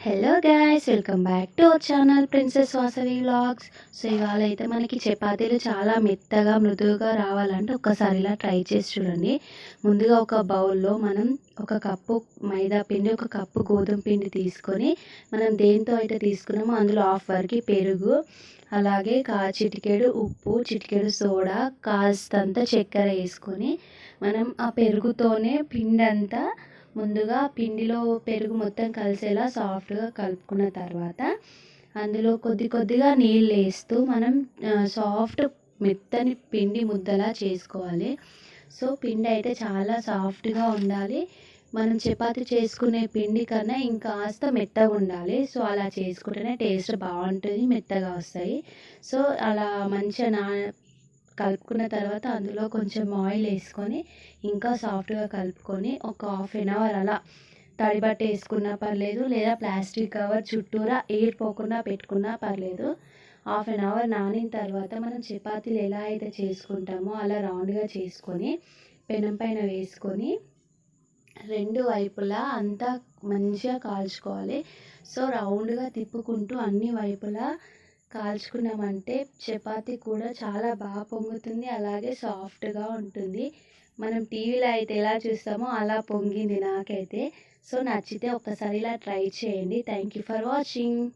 Hello guys welcome back to our channel princess Vasavi vlogs so ఇవాళ అయితే మనకి చపాతీలు చాలా మెత్తగా మృదువుగా రావాలంటే ఒకసారి ఇలా ట్రై చేసి చూడండి. ముందుగా ఒక బౌల్లో మనం ఒక కప్పు మైదా పిండి ఒక కప్పు గోధుమ పిండి తీసుకొని మనం దేంతో అయితే తీసుకున్నామో అందులో హాఫ్ వరకు పెరుగు అలాగే కా చిటికెడు ఉప్పు చిటికెడు సోడా కాస్తంత చక్కెర వేసుకొని మనం ఆ పెరుగుతోనే పిండి అంతా ముందుగా పిండిలో పెరుగు మొత్తం కలిసేలా సాఫ్ట్గా కలుపుకున్న తర్వాత అందులో కొద్ది కొద్దిగా నీళ్ళు వేస్తూ మనం సాఫ్ట్ మెత్తని పిండి ముద్దలా చేసుకోవాలి. సో పిండి అయితే చాలా సాఫ్ట్గా ఉండాలి. మనం చపాతి చేసుకునే పిండి కన్నా ఇంకాస్త మెత్తగా ఉండాలి. సో అలా చేసుకుంటేనే టేస్ట్ బాగుంటుంది మెత్తగా వస్తాయి. సో అలా మంచిగా నా కలుపుకున్న తర్వాత అందులో కొంచెం ఆయిల్ వేసుకొని ఇంకా సాఫ్ట్గా కలుపుకొని ఒక హాఫ్ అన్ అవర్ అలా తడిబట్ట వేసుకున్నా పర్లేదు లేదా ప్లాస్టిక్ కవర్ చుట్టూరా ఎయిర్ పోకుండా పెట్టుకున్నా పర్లేదు. హాఫ్ అన్ అవర్ నానిన తర్వాత మనం చపాతీలు ఎలా అయితే చేసుకుంటామో అలా రౌండ్గా చేసుకొని పెనం పైన వేసుకొని రెండు వైపులా అంతా మంచిగా కాల్చుకోవాలి. సో రౌండ్గా తిప్పుకుంటూ అన్ని వైపులా కాల్చుకున్నామంటే చపాతీ కూడా చాలా బాగా పొంగుతుంది అలాగే సాఫ్ట్గా ఉంటుంది. మనం టీవీలో అయితే ఎలా చూస్తామో అలా పొంగింది నాకైతే. సో నచ్చితే ఒకసారి ఇలా ట్రై చేయండి. Thank you for watching.